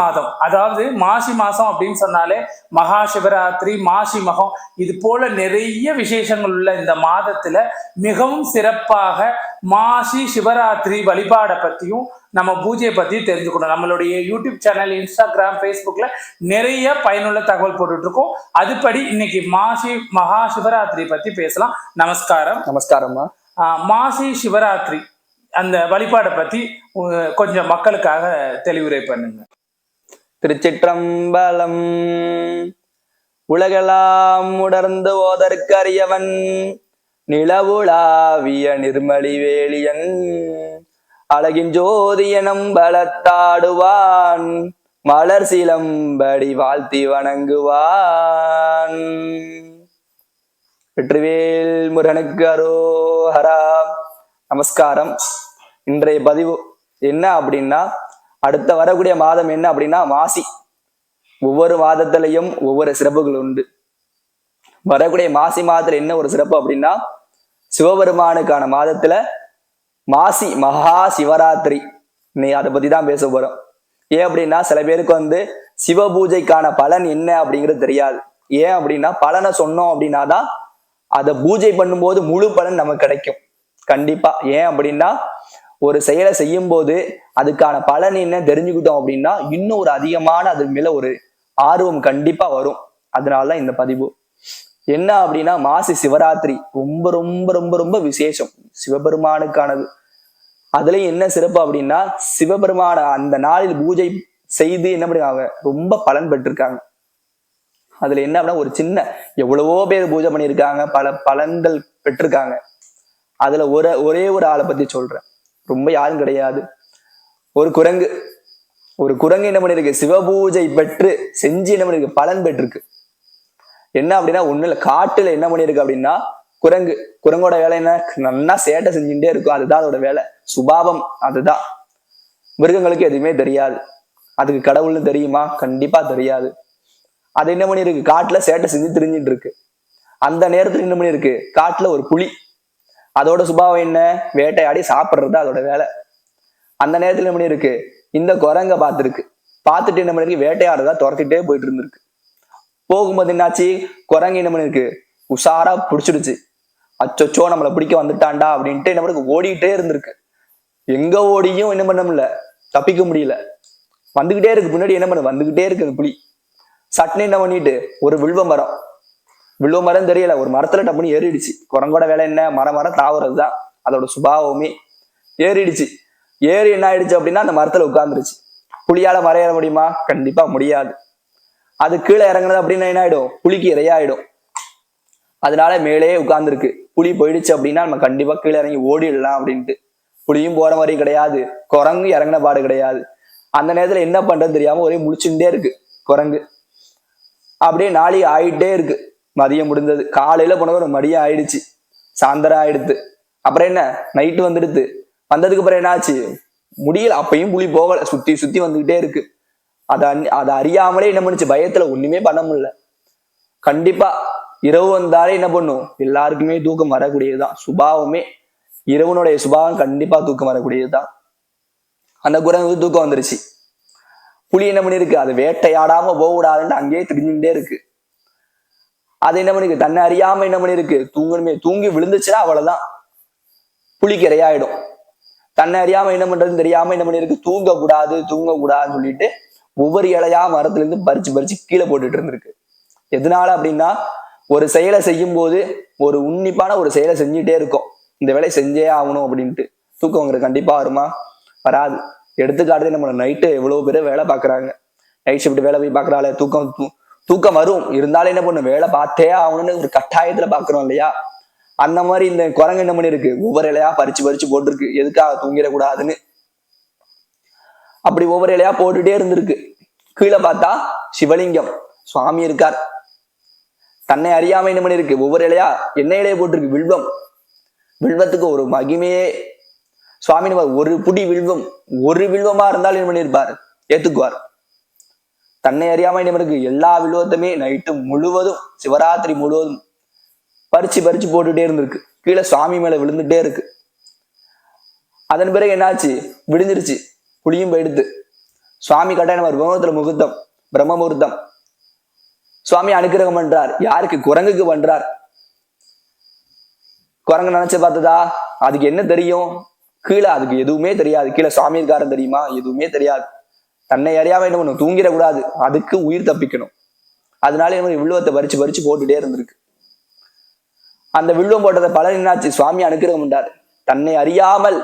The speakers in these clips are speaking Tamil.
மாதம். அதாவது மாசி மாசம் அப்படின்னு சொன்னாலே மகா சிவராத்திரி மாசி மகம். இது போல நிறைய விசேஷங்கள் உள்ள இந்த மாதத்துல மிகவும் சிறப்பாக மாசி சிவராத்திரி வழிபாடை பத்தியும் நம்ம பூஜையை பத்தியும் தெரிஞ்சுக்கணும். நம்மளுடைய யூடியூப் சேனல் இன்ஸ்டாகிராம் ஃபேஸ்புக்ல நிறைய பயனுள்ள தகவல் போட்டுட்டு இருக்கோம் அதுபடி இன்னைக்கு மாசி மகா சிவராத்திரி பத்தி பேசலாம். நமஸ்காரம். நமஸ்காரம்மா. மாசி சிவராத்திரி அந்த வழிபாடை பத்தி கொஞ்சம் மக்களுக்காக தெளிவுரை பண்ணுங்க. திருச்சிற்றம்பலம். உலகெல்லாம் உணர்ந்து ஓதற்கரியவன் நிலவுலாவிய நிர்மலி வேலியன் அழகின் ஜோதியனும் பலத்தாடுவான் மலர் சிலம்படி வாழ்த்தி வணங்குவான். வெற்றிவேல் முருகனுக்கு அரோஹரா. நமஸ்காரம். இன்றைய பதிவு என்ன அப்படின்னா அடுத்த வரக்கூடிய மாதம் என்ன அப்படின்னா மாசி. ஒவ்வொரு மாதத்திலையும் ஒவ்வொரு சிறப்புகள் உண்டு. வரக்கூடிய மாசி மாதத்துல என்ன ஒரு சிறப்பு அப்படின்னா சிவபெருமானுக்கான மாதத்துல மாசி மகா சிவராத்திரி. நீ அதை பத்தி தான் பேச போறோம். ஏன் அப்படின்னா சில பேருக்கு வந்து சிவ பூஜைக்கான பலன் என்ன அப்படிங்கிறது தெரியாது. ஏன் அப்படின்னா பலனை சொன்னோம் அப்படின்னா தான் அதை பூஜை பண்ணும்போது முழு பலன் நமக்கு கிடைக்கும். கண்டிப்பா. ஏன் அப்படின்னா ஒரு செயலை செய்யும் போது அதுக்கான பலன் என்ன தெரிஞ்சுக்கிட்டோம் அப்படின்னா இன்னும் ஒரு அதிகமான அது மேல ஒரு ஆர்வம் கண்டிப்பா வரும். அதனாலதான் இந்த பதிவு. என்ன அப்படின்னா மாசி சிவராத்திரி ரொம்ப ரொம்ப ரொம்ப ரொம்ப விசேஷம். சிவபெருமானுக்கானது. அதுலயும் என்ன சிறப்பு அப்படின்னா சிவபெருமான அந்த நாளில் பூஜை செய்து என்ன பண்ணுவாங்க ரொம்ப பலன் பெற்றிருக்காங்க. அதுல என்ன அப்படின்னா ஒரு சின்ன எவ்வளவோ பேர் பூஜை பண்ணியிருக்காங்க. பல பலன்கள் பெற்றிருக்காங்க. அதுல ஒரு ஒரே ஒரு ஆளை பத்தி சொல்றேன். ரொம்ப யாரும் கிடையாது. ஒரு குரங்கு. ஒரு குரங்கு என்ன பண்ணிருக்கு? சிவபூஜை பெற்று செஞ்சு என்ன பண்ணிருக்கு? பலன் பெற்றிருக்கு. என்ன அப்படின்னா ஒண்ணு இல்ல. காட்டுல என்ன பண்ணிருக்கு அப்படின்னா குரங்கு. குரங்கோட வேலை என்ன? நல்லா சேட்டை செஞ்சுட்டே இருக்கும். அதுதான் அதோட வேலை. சுபாவம். அதுதான். மிருகங்களுக்கு எதுவுமே தெரியாது. அதுக்கு கடவுள்னு தெரியுமா? கண்டிப்பா தெரியாது. அது என்ன பண்ணிருக்கு? காட்டுல சேட்டை செஞ்சு திரிஞ்சிட்டு இருக்கு. அந்த நேரத்துல என்ன பண்ணிருக்கு? காட்டுல ஒரு புலி. அதோட சுபாவம் என்ன? வேட்டையாடி சாப்பிட்றது அதோட வேலை. அந்த நேரத்தில் என்ன பண்ணிருக்கு இந்த குரங்க பார்த்துருக்கு. பார்த்துட்டு என்ன பண்ணிருக்கு வேட்டையாடுறதா துரத்திட்டே போயிட்டு இருந்திருக்கு. போகும்போது என்னாச்சு? குரங்கு என்ன பண்ணிருக்கு உஷாரா பிடிச்சிடுச்சு. அச்சோச்சோ நம்மளை பிடிக்க வந்துட்டான்டா அப்படின்ட்டு என்ன பண்ணிருக்கு ஓடிட்டே இருந்திருக்கு. எங்க ஓடியும் என்ன பண்ண முடியல. தப்பிக்க முடியல. வந்துகிட்டே இருக்கு. முன்னாடி என்ன பண்ண? வந்துகிட்டே இருக்கு அந்த புலி. சட்னு என்ன பண்ணிட்டு? ஒரு வில்வ மரம். விழுவ மரம் தெரியல. ஒரு மரத்துல டப்புன்னு ஏறிடுச்சு. குரங்கோட வேலை என்ன? மரம் மரம் தாவுறது தான் அதோட சுபாவமே ஏறிடுச்சு. ஏறி என்ன ஆயிடுச்சு அப்படின்னா அந்த மரத்துல உட்கார்ந்துருச்சு. புலியால மரம் ஏற முடியுமா? கண்டிப்பா முடியாது. அது கீழே இறங்குனது அப்படின்னா என்ன ஆயிடும் புலிக்கு இறையாயிடும் அதனால மேலே உட்கார்ந்துருக்கு. புலி போயிடுச்சு அப்படின்னா நம்ம கண்டிப்பா கீழே இறங்கி ஓடிடலாம் அப்படின்ட்டு. புளியும் போற மாதிரி கிடையாது. குரங்கு இறங்கின பாடு கிடையாது. அந்த நேரத்துல என்ன பண்றது தெரியாம ஒரே முடிச்சுட்டே இருக்கு குரங்கு. அப்படியே நாளி ஆயிட்டே இருக்கு. மதியம் முடிந்தது. காலையில போனது ஒரு மதியம் ஆயிடுச்சு. சாயந்தரம் ஆயிடுத்து. அப்புறம் என்ன? நைட்டு வந்துடுது வந்ததுக்கு அப்புறம் என்னாச்சு? முடியல. அப்பயும் புலி போகல. சுத்தி சுத்தி வந்துகிட்டே இருக்கு. அதை அதை அறியாமலே என்ன பண்ணுச்சு? பயத்துல ஒண்ணுமே பண்ண முடியல. கண்டிப்பா இரவு வந்தாலே என்ன பண்ணும்? எல்லாருக்குமே தூக்கம் வரக்கூடியதுதான். சுபாவமே இரவனுடைய சுபாவம் கண்டிப்பா தூக்கம் வரக்கூடியதுதான். அந்த குரங்கு தூக்கம் வந்துருச்சு. புலி என்ன பண்ணிருக்கு அது வேட்டையாடாம போக கூடாதுன்ட்டு அங்கேயே திரிஞ்சுட்டே இருக்கு. அது என்ன பண்ணிருக்கு? தன்னை அறியாம என்ன பண்ணிருக்கு? தூங்கணுமே. தூங்கி விழுந்துச்சுன்னா அவ்வளவுதான். புளிக்கரையாயிடும் தன்னை அறியாம என்ன பண்றதுன்னு தெரியாம என்ன பண்ணிருக்கு? தூங்க கூடாது தூங்க கூடாதுன்னு சொல்லிட்டு ஒவ்வொரு இலையா மரத்துல இருந்து பறிச்சு பறிச்சு கீழே போட்டுட்டு இருந்திருக்கு. எதனால அப்படின்னா ஒரு செயலை செய்யும் போது ஒரு உன்னிப்பான ஒரு செயலை செஞ்சுட்டே இருக்கும். இந்த வேலையை செஞ்சே ஆகணும் அப்படின்ட்டு. தூக்கம் உங்களுக்கு கண்டிப்பா வருமா? வராது. எடுத்துக்காட்டு நம்ம நைட்டு எவ்வளவு பேர் வேலை பாக்குறாங்க நைட் ஷிஃப்ட் வேலை போய் பார்க்கறாள் தூக்கம் தூக்கம் வரும். இருந்தாலும் என்ன பண்ணும்? வேலை பார்த்தே ஆகணும்னு ஒரு கட்டாயத்துல பாக்குறோம் இல்லையா? அந்த மாதிரி இந்த குரங்கு என்ன பண்ணிருக்கு? ஒவ்வொரு இலையா பறிச்சு பறிச்சு போட்டிருக்கு. எதுக்காக தூங்கிடக்கூடாதுன்னு. அப்படி ஒவ்வொரு இலையா போட்டுட்டே இருந்திருக்கு. கீழே பார்த்தா சிவலிங்கம். சுவாமி இருக்கார். தன்னை அறியாம என்ன பண்ணிருக்கு? ஒவ்வொரு இலையா என்ன இலையை போட்டிருக்கு? வில்வம். வில்வத்துக்கு ஒரு மகிமையே. சுவாமி ஒரு புடி வில்வம். ஒரு வில்வமா இருந்தாலும் என்ன பண்ணியிருப்பார்? ஏத்துக்குவார். தன்னை அறியாம என்ன எல்லா விழுவத்தையுமே நைட்டு முழுவதும் சிவராத்திரி முழுவதும் பறிச்சு பறிச்சு போட்டுட்டே இருந்திருக்கு. கீழே சுவாமி மேல விழுந்துட்டே இருக்கு. அதன் பிறகு என்னாச்சு? விடிஞ்சிருச்சு. புளியும் போயிடுத்து சுவாமி கட்டாயம் நம்ம முகூர்த்தம் பிரம்ம முகூர்த்தம் சுவாமி அனுக்கிரகம் பண்றார். யாருக்கு? குரங்குக்கு பண்றார். குரங்கு நினைச்சு பார்த்ததா? அதுக்கு என்ன தெரியும்? கீழே அதுக்கு எதுவுமே தெரியாது. கீழே சுவாமி இருக்காரன் தெரியுமா? எதுவுமே தெரியாது. தன்னை அறியாம என்ன பண்ணும்? தூங்கிடக்கூடாது. அதுக்கு உயிர் தப்பிக்கணும். அதனால என்ன வில்லுவத்தை பறிச்சு பறிச்சு போட்டுட்டே இருந்திருக்கு. அந்த வில்லுவம் போட்டதை பலன் என்னாச்சு? சுவாமி அனுக்கிரகம் பண்ணார் தன்னை அறியாமல்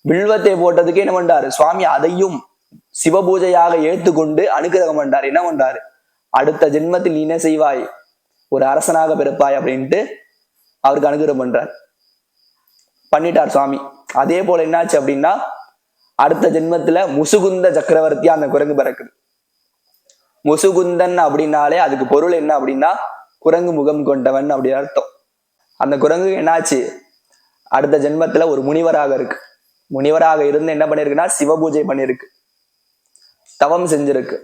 வில்வத்தை போட்டதுக்கு என்ன பண்றாரு? சுவாமி அதையும் சிவபூஜையாக ஏற்றுக்கொண்டு அனுக்கிரகம் பண்றாரு. என்ன பண்றாரு? அடுத்த ஜென்மத்தில் நீ என்ன செய்வாய்? ஒரு அரசனாக பிறப்பாய் அப்படின்ட்டு அவருக்கு அனுகிரகம் பண்றார். பண்ணிட்டார் சுவாமி. அதே போல என்னாச்சு அப்படின்னா அடுத்த ஜென்மத்துல முசுகுந்த சக்கரவர்த்தியா அந்த குரங்கு பிறக்குது. முசுகுந்தன் அப்படின்னாலே அதுக்கு பொருள் என்ன அப்படின்னா குரங்கு முகம் கொண்டவன் அப்படி அர்த்தம். அந்த குரங்கு என்னாச்சு? அடுத்த ஜென்மத்துல ஒரு முனிவராக இருக்கு. முனிவராக இருந்து என்ன பண்ணிருக்குன்னா சிவபூஜை பண்ணிருக்கு. தவம் செஞ்சிருக்கு.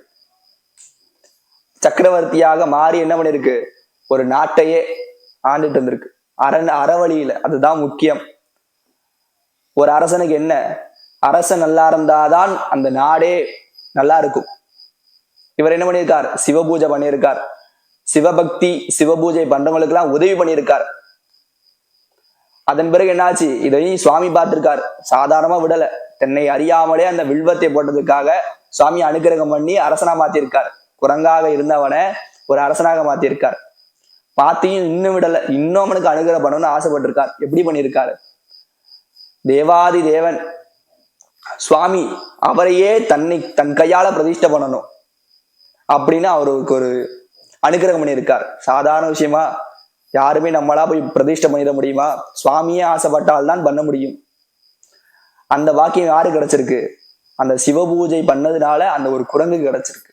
சக்கரவர்த்தியாக மாறி என்ன பண்ணிருக்கு? ஒரு நாட்டையே ஆண்டுட்டு இருந்திருக்கு அரண் அறவழியில. அதுதான் முக்கியம். ஒரு அரசனுக்கு என்ன? அரசன் நல்லா இருந்தாதான் அந்த நாடே நல்லா இருக்கும். இவர் என்ன பண்ணியிருக்கார்? சிவபூஜை பண்ணியிருக்கார். சிவபக்தி சிவபூஜை பண்றவங்களுக்கு எல்லாம் உதவி பண்ணியிருக்கார். அதன் பிறகு என்னாச்சு? இதையும் சுவாமி பார்த்திருக்கார். சாதாரணமா விடல. தன்னை அறியாமலே அந்த வில்வத்தை போட்டதுக்காக சுவாமி அனுகிரகம் பண்ணி அரசனா மாத்திருக்கார் குரங்காக இருந்தவனை ஒரு அரசனாக மாத்திருக்கார் மாத்தியும் இன்னும் விடல. இன்னும் அவனுக்கு அனுகிரகம் பண்ணணும்னு ஆசைப்பட்டிருக்கார். எப்படி பண்ணியிருக்காரு? தேவாதி தேவன் சுவாமி அவரையே தன்னை தன் கையால பிரதிஷ்டை பண்ணணும். அப்படின்னு அவருக்கு ஒரு அனுகிரகம் பண்ணியிருக்கார். சாதாரண விஷயமா யாருமே நம்மளா போய் பிரதிஷ்டை பண்ணிட முடியுமா? சுவாமியே ஆசைப்பட்டால் தான் பண்ண முடியும். அந்த வாக்கியம் யாரு கிடைச்சிருக்கு? அந்த சிவ பூஜை பண்ணதுனால அந்த ஒரு குரங்கு கிடைச்சிருக்கு.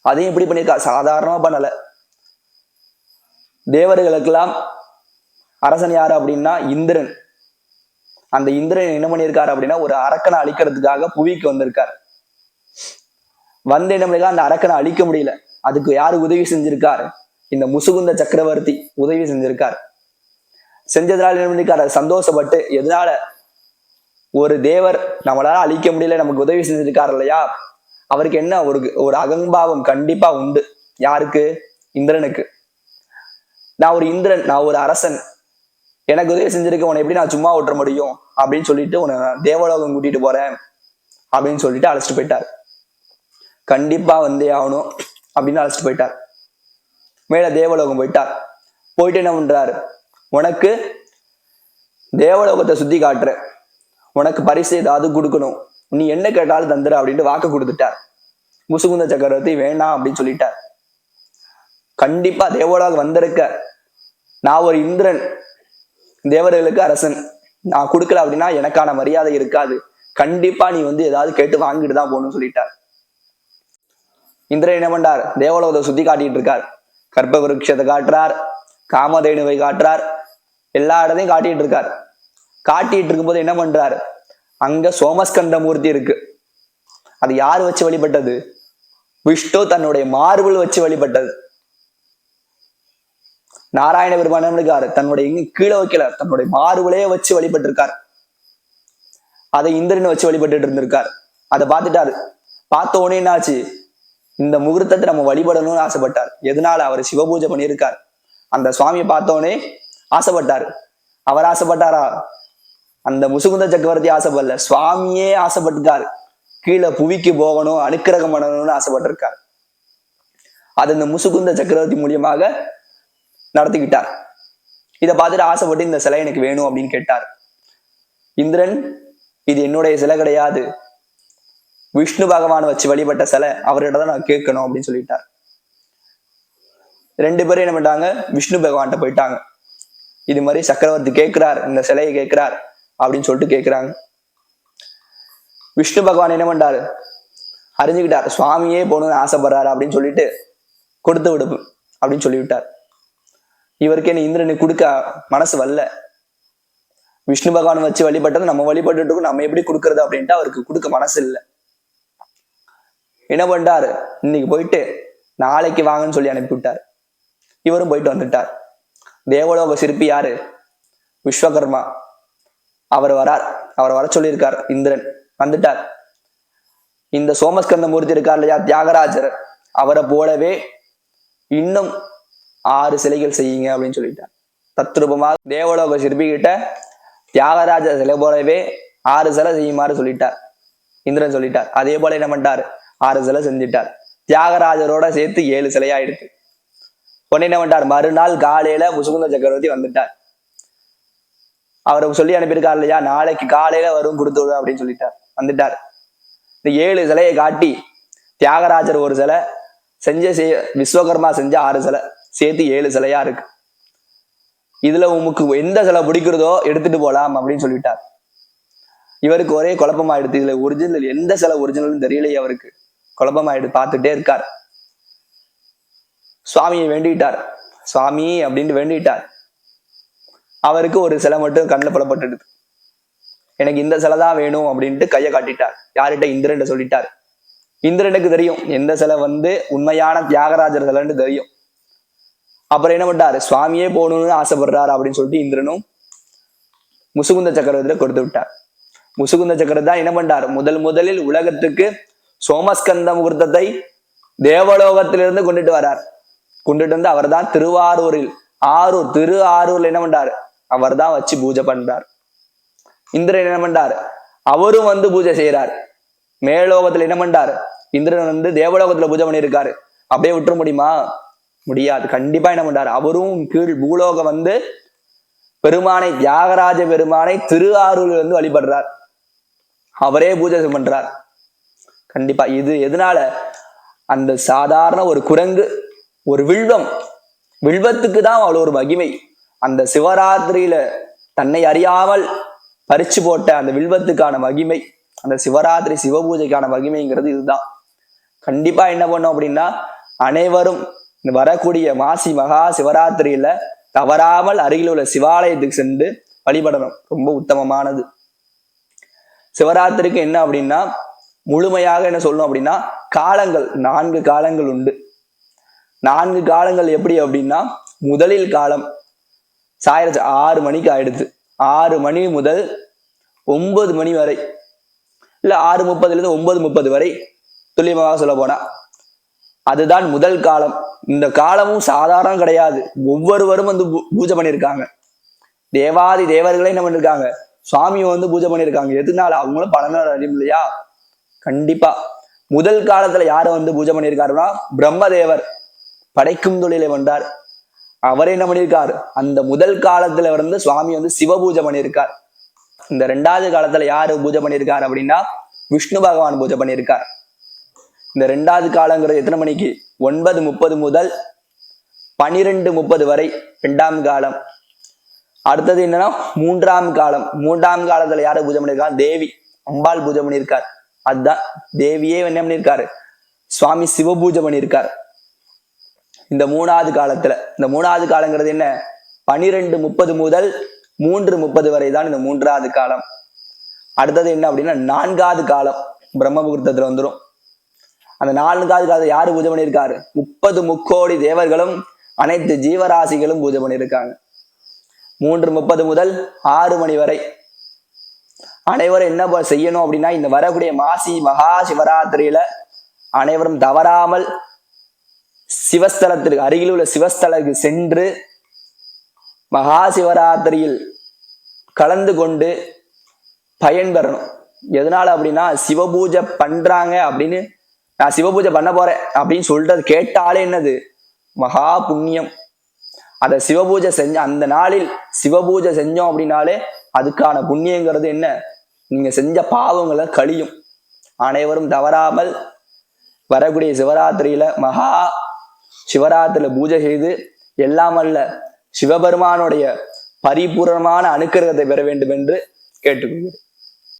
அதையும் எப்படி பண்ணியிருக்கா? சாதாரணமா பண்ணல. தேவர்களுக்கெல்லாம் அரசன் யாரு அப்படின்னா இந்திரன். அந்த இந்திரன் என்ன பண்ணியிருக்காரு அப்படின்னா ஒரு அரக்கனை அழிக்கிறதுக்காக புவிக்கு வந்திருக்காரு. வந்து என்ன பண்ணிருக்கா அந்த அரக்கனை அழிக்க முடியல. அதுக்கு யாரு உதவி செஞ்சிருக்காரு? இந்த முசுகுந்த சக்கரவர்த்தி உதவி செஞ்சிருக்காரு. செஞ்சதுனால என்ன பண்ணிருக்காரு? சந்தோஷப்பட்டு எதனால ஒரு தேவர் நம்மளால அழிக்க முடியல நமக்கு உதவி செஞ்சிருக்காரு இல்லையா? அவருக்கு என்ன ஒரு ஒரு அகம்பாவம் கண்டிப்பா உண்டு. யாருக்கு? இந்திரனுக்கு. நான் ஒரு இந்திரன் நான் ஒரு அரசன். எனக்கு உதவி செஞ்சிருக்க உன்னை எப்படி நான் சும்மா ஓட்ட முடியும்? அப்படின்னு சொல்லிட்டு உன்னை தேவலோகம் கூட்டிட்டு போறேன் அப்படின்னு சொல்லிட்டு அழைச்சிட்டு போயிட்டார். கண்டிப்பா வந்தே ஆகணும் அப்படின்னு அழைச்சிட்டு போயிட்டார். மேல தேவலோகம் போயிட்டார். போயிட்டு என்ன பண்றாரு? உனக்கு தேவலோகத்தை சுத்தி காட்டுற உனக்கு பரிசு ஏதாவது கொடுக்கணும். நீ என்ன கேட்டாலும் தந்துரு அப்படின்ட்டு வாக்கு கொடுத்துட்டார். முசுகுந்த சக்கரவர்த்தி வேணாம் அப்படின்னு சொல்லிட்டார். கண்டிப்பா தேவலோகம் வந்திருக்க. நான் ஒரு இந்திரன். தேவர்களுக்கு அரசன். நான் கொடுக்கல அப்படின்னா எனக்கான மரியாதை இருக்காது. கண்டிப்பா நீ வந்து ஏதாவது கேட்டு வாங்கிட்டு தான் போகணும்னு சொல்லிட்டார். இந்திரன் என்ன பண்றார்? தேவலோகத்தை சுத்தி காட்டிட்டு இருக்கார். கர்ப்ப விருட்சத்தை காட்டுறார். காமதேனுவை காட்டுறார். எல்லா இடத்தையும் காட்டிட்டு இருக்கார். காட்டிட்டு இருக்கும்போது என்ன பண்றாரு? அங்க சோமஸ்கந்த மூர்த்தி இருக்கு. அது யார் வச்சு வழிபட்டது? விஷ்ணு தன்னுடைய மார்பிள் வச்சு வழிபட்டது. நாராயண பெருமான் என்ன தன்னுடைய இங்க கீழே வைக்கல. தன்னுடைய மார்புலையே வச்சு வழிபட்டிருக்கார். அதை இந்திரன் வச்சு வழிபட்டுட்டு இருந்திருக்கார். அதை பார்த்துட்டாரு. பார்த்த உடனே என்னாச்சு? இந்த முகூர்த்தத்தை நம்ம வழிபடணும்னு ஆசைப்பட்டார். எதனால? அவர் சிவபூஜை பண்ணியிருக்கார். அந்த சுவாமியை பார்த்த உடனே ஆசைப்பட்டார். அவர் ஆசைப்பட்டாரா? அந்த முசுகுந்த சக்கரவர்த்தி ஆசைப்படல. சுவாமியே ஆசைப்பட்டிருக்காரு. கீழே புவிக்கு போகணும் அனுக்கிரகம் பண்ணணும்னு ஆசைப்பட்டிருக்கார். அது இந்த முசுகுந்த சக்கரவர்த்தி மூலியமாக நடத்திக்கிட்டார். இதை பார்த்துட்டு ஆசைப்பட்டு இந்த சிலை எனக்கு வேணும் அப்படின்னு கேட்டார். இந்திரன் இது என்னுடைய சிலை கிடையாது. விஷ்ணு பகவான் வச்சு வழிபட்ட சிலை அவர்கிட்ட தான் நான் கேட்கணும் அப்படின்னு சொல்லிட்டார். ரெண்டு பேரும் என்ன பண்ணிட்டாங்க? விஷ்ணு பகவான்கிட்ட போயிட்டாங்க. இது மாதிரி சக்கரவர்த்தி கேட்கிறார் இந்த சிலையை கேட்கிறார் அப்படின்னு சொல்லிட்டு கேட்கிறாங்க. விஷ்ணு பகவான் என்ன பண்றாரு அறிஞ்சுக்கிட்டார். சுவாமியே போகணும்னு ஆசைப்படுறாரு அப்படின்னு சொல்லிட்டு கொடுத்து விடுப்பு அப்படின்னு சொல்லிவிட்டார். இவருக்கு நீ இந்திரனை கொடுக்க மனசு வரல. விஷ்ணு பகவான் வச்சு வழிபட்டது நம்ம வழிபட்டுட்டு இருக்கோம் நம்ம எப்படி கொடுக்கறது அப்படின்ட்டு அவருக்கு கொடுக்க மனசு இல்லை. என்ன பண்ணிட்டாரு? இன்னைக்கு போயிட்டு நாளைக்கு வாங்கன்னு சொல்லி அனுப்பி விட்டார் இவரும் போயிட்டு வந்துட்டார். தேவலோக சிற்பி யாரு? விஸ்வகர்மா. அவர் வரார். அவர் வர சொல்லியிருக்கார் இந்திரன். வந்துட்டார். இந்த சோமஸ்கந்த மூர்த்தி இருக்கார் இல்லையா? தியாகராஜர். அவரை போலவே இன்னும் ஆறு சிலைகள் செய்யுங்க அப்படின்னு சொல்லிட்டார். தத்ரூபமாக தேவலோக சிற்பி கிட்ட தியாகராஜ சிலை போலவே ஆறு சிலை செய்யுமாறு சொல்லிட்டார். இந்திரன் சொல்லிட்டார். அதே போல என்ன பண்ணிட்டார்? ஆறு சிலை செஞ்சிட்டார். தியாகராஜரோட சேர்த்து ஏழு சிலையாயிடுச்சு உடனே என்ன பண்ணிட்டார்? மறுநாள் காலையில முசுகுந்த சக்கரவர்த்தி வந்துட்டார். அவரை சொல்லி அனுப்பியிருக்கார் இல்லையா? நாளைக்கு காலையில வரும் கொடுத்து விடு அப்படின்னு சொல்லிட்டார். வந்துட்டார். இந்த ஏழு சிலையை காட்டி தியாகராஜர் ஒரு சிலை செஞ்ச செய்ய விஸ்வகர்மா செஞ்ச ஆறு சிலை. சேர்த்து ஏழு சிலையா இருக்கு. இதுல உமக்கு எந்த சிலை பிடிக்கிறதோ எடுத்துட்டு போலாம் அப்படின்னு சொல்லிட்டார். இவருக்கு ஒரே குழப்பமாயிடுது. இதுல ஒரிஜினல் எந்த சிலை ஒரிஜினல்னு தெரியலையே அவருக்கு. குழப்பமாயிடு பார்த்துட்டே இருக்கார். சுவாமியை வேண்டிட்டார். சுவாமி அப்படின்னு வேண்டிட்டார். அவருக்கு ஒரு சிலை மட்டும் கண்ணில் புலப்பட்டுடுது. எனக்கு இந்த சிலை தான் வேணும் அப்படின்ட்டு கையை காட்டிட்டார். யார்கிட்ட இந்திரன்ட்ட சொல்லிட்டார். இந்திரனுக்கு தெரியும் எந்த சிலை வந்து உண்மையான தியாகராஜர் சிலைன்னு தெரியும். அப்புறம் என்ன பண்றாரு சுவாமியே போகணும்னு ஆசைப்படுறாரு அப்படின்னு சொல்லிட்டு இந்திரனும் முசுகுந்த சக்கரவர்த்தியில கொடுத்து விட்டார். முசுகுந்த சக்கரவர்த்தி தான் என்ன பண்ணார் முதல் முதலில் உலகத்துக்கு சோமஸ்கந்த முகூர்த்தத்தை தேவலோகத்திலிருந்து கொண்டுட்டு வரார். கொண்டுட்டு வந்து அவர் தான் திருவாரூரில் ஆரூர் திரு ஆரூர்ல என்ன பண்றாரு அவர் தான் வச்சு பூஜை பண்றார். இந்திரன் என்ன பண்றார் அவரும் வந்து பூஜை செய்யறார் மேலோகத்துல என்ன பண்றார் இந்திரன் வந்து தேவலோகத்துல பூஜை பண்ணியிருக்காரு. அப்படியே விட்டுற முடியுமா? முடியாது. கண்டிப்பா என்ன பண்றாரு? அவரும் கீழ் பூலோகம் வந்து பெருமானை தியாகராஜ பெருமானை திரு ஆரூரில் வந்து வழிபடுறார். அவரே பூஜை பண்றார். கண்டிப்பா இது எதனால? அந்த சாதாரண ஒரு குரங்கு ஒரு வில்வம் வில்வத்துக்கு தான் அவ்வளோ ஒரு மகிமை. அந்த சிவராத்திரியில தன்னை அறியாமல் பறிச்சு போட்ட அந்த வில்வத்துக்கான மகிமை அந்த சிவராத்திரி சிவபூஜைக்கான மகிமைங்கிறது இதுதான். கண்டிப்பா என்ன பண்ணோம் அப்படின்னா அனைவரும் வரக்கூடிய மாசி மகா சிவராத்திரியில தவறாமல் அருகில் உள்ள சிவாலயத்துக்கு சென்று வழிபடணும். ரொம்ப உத்தமமானது. சிவராத்திரிக்கு என்ன அப்படின்னா முழுமையாக என்ன சொல்லணும் அப்படின்னா காலங்கள் நான்கு காலங்கள் உண்டு. நான்கு காலங்கள் எப்படி அப்படின்னா முதலில் காலம் சாயிரச்சு ஆறு மணிக்கு ஆயிடுது. ஆறு மணி முதல் ஒன்பது மணி வரை. இல்ல ஆறு முப்பதுல இருந்து ஒன்பது முப்பது வரை. துல்லியமாக சொல்ல போனா அதுதான் முதல் காலம். இந்த காலமும் சாதாரணம் கிடையாது. ஒவ்வொருவரும் வந்து பூ- பூஜை பண்ணியிருக்காங்க. தேவாதி தேவர்களே என்ன பண்ணிருக்காங்க சுவாமியை வந்து பூஜை பண்ணியிருக்காங்க. எதுனால? அவங்களும் பலனர் அறியும் இல்லையா? கண்டிப்பா. முதல் காலத்துல யாரை வந்து பூஜை பண்ணியிருக்காருன்னா பிரம்மதேவர். படைக்கும் தொழிலை வந்தார் அவரே என்ன பண்ணியிருக்கார்? அந்த முதல் காலத்துல வந்து சுவாமி வந்து சிவ பூஜை பண்ணியிருக்கார். இந்த ரெண்டாவது காலத்துல யாரு பூஜை பண்ணியிருக்கார் அப்படின்னா விஷ்ணு பகவான் பூஜை பண்ணியிருக்கார். இந்த ரெண்டாவது காலங்கிறது எத்தனை மணிக்கு? ஒன்பது முப்பது முதல் பனிரெண்டு முப்பது வரை ரெண்டாம் காலம். அடுத்தது என்னன்னா மூன்றாம் காலம். மூன்றாம் காலத்துல யாரை பூஜை பண்ணியிருக்கார் தேவி. அம்பாள் பூஜை பண்ணியிருக்கார் அதுதான். தேவியே என்ன பண்ணியிருக்காரு சுவாமி சிவ பூஜை பண்ணியிருக்கார் இந்த மூணாவது காலத்துல. இந்த மூணாவது காலங்கிறது என்ன? பனிரெண்டு முப்பது முதல் மூன்று முப்பது வரை தான் இந்த மூன்றாவது காலம். அடுத்தது என்ன அப்படின்னா நான்காவது காலம். பிரம்ம முகூர்த்தத்துல வந்துடும் அந்த நான்காவது காலத்தை யாரு பூஜை பண்ணியிருக்காரு? முப்பது முக்கோடி தேவர்களும் அனைத்து ஜீவராசிகளும் பூஜை பண்ணியிருக்காங்க. மூன்று முப்பது முதல் ஆறு மணி வரை. அனைவரும் என்ன செய்யணும் அப்படின்னா இந்த வரக்கூடிய மாசி மகா சிவராத்திரியில அனைவரும் தவறாமல் சிவஸ்தலத்திற்கு அருகில் உள்ள சிவஸ்தலத்துக்கு சென்று மகா சிவராத்திரியில் கலந்து கொண்டு பயன்பெறணும். எதனால அப்படின்னா சிவபூஜை பண்றாங்க அப்படின்னு நான் சிவ பூஜை பண்ண போறேன் அப்படின்னு சொல்றது கேட்டாலே என்னது? மகா புண்ணியம். அதை சிவபூஜை செஞ்ச அந்த நாளில் சிவபூஜை செஞ்சோம் அப்படின்னாலே அதுக்கான புண்ணியங்கிறது என்ன? நீங்க செஞ்ச பாவங்களை கழியும். அனைவரும் தவறாமல் வரக்கூடிய சிவராத்திரியில மகா சிவராத்திரியில பூஜை செய்து எல்லாம் அல்ல சிவபெருமானுடைய பரிபூர்ணமான அனுக்கிரகத்தை பெற வேண்டும் என்று கேட்டுக்கொள்கிறேன்.